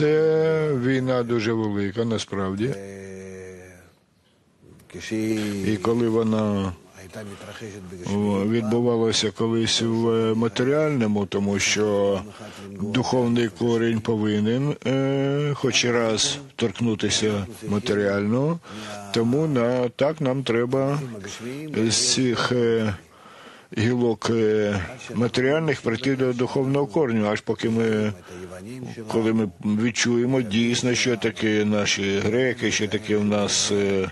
Це війна дуже велика, насправді. І коли вона відбувалася колись в матеріальному, тому що духовний корінь повинен е, хоч раз торкнутися матеріального, тому на так нам треба з цих. Е, гілок е, матеріальних прийти до духовного корню, аж поки ми коли ми відчуємо дійсно, що таке наші греки, що таке в нас е,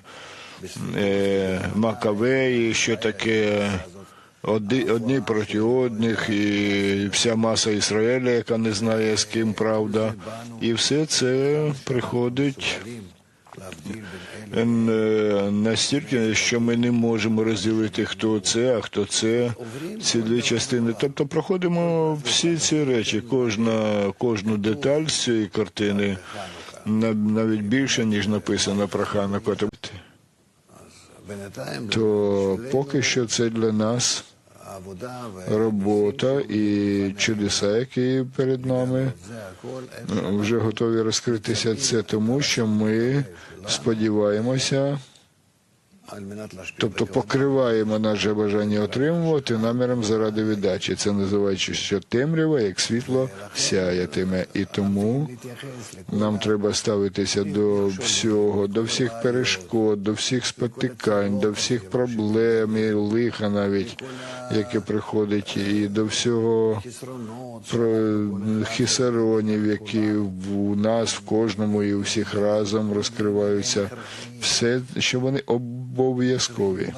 е макавеї, що таке. Одні проти одних, і вся маса Ізраїля, яка не знає, з ким правда, і все це приходить Е, настільки, що ми не можемо розділити, хто це, а хто це, ці дві частини. Тобто проходимо всі ці речі, кожна, кожну деталь з цієї картини навіть більше ніж написано про хана Котабити. То поки що це для нас робота і чудеса, які перед нами вже готові розкритися. Це тому, що ми сподіваємося. Тобто покриваємо наше бажання отримувати наміром заради віддачі. Це називаючи, що темрява, як світло сяятиме, і тому нам треба ставитися до всього, до всіх перешкод, до всіх спотикань, до всіх проблем і лиха, навіть яке приходить, і до всього хісаронів, які у нас в кожному і у всіх разом розкриваються, все що вони об обов'язкові.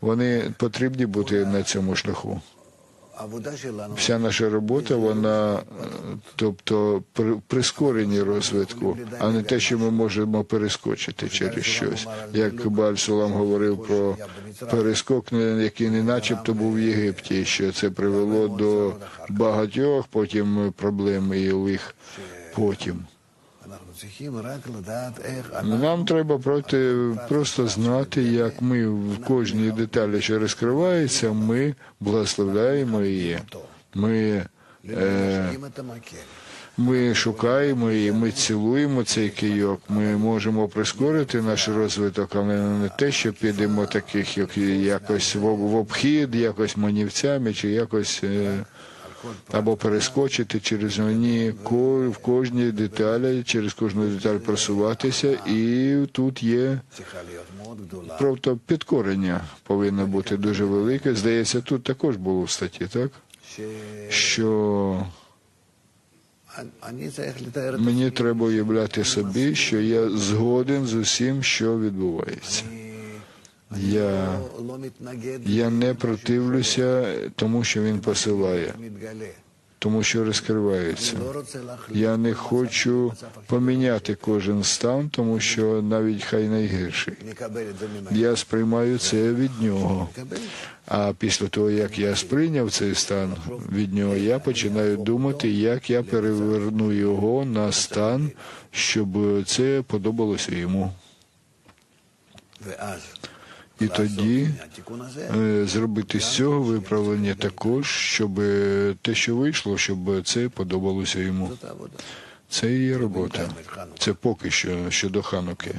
Вони потрібні бути на цьому шляху. Вся наша робота, вона тобто при прискорені розвитку, а не те, що ми можемо перескочити через щось. Як Баль Сулам говорив про перескок, ну, який не начебто був в Єгипті, що це привело до багатьох потім проблем і лих потім. Нам треба проти просто знати, як ми в кожній деталі, що розкривається, ми благословляємо її. Ми е, ми шукаємо її, ми цілуємо цей кийок. Ми можемо прискорити наш розвиток, але не те, що підемо таких, як якось в обхід, якось манівцями чи якось. Е, або перескочити через мені в кожній деталі, через кожну деталь просуватися, і тут є Тобто підкорення повинно бути дуже велике. Здається, тут також було в статті, так що мені треба уявляти собі, що я згоден з усім, що відбувається. Я я не противлюся тому, що він посилає, тому що розкривається. Я не хочу поміняти кожен стан, тому що навіть хай найгірший. Я сприймаю це від нього. А після того, як я сприйняв цей стан від нього, я починаю думати, як я переверну його на стан, щоб це подобалося йому і тоді е, зробити з цього виправлення також, щоб е, те, що вийшло, щоб це подобалося йому. Це і є робота. Це поки що щодо хануки.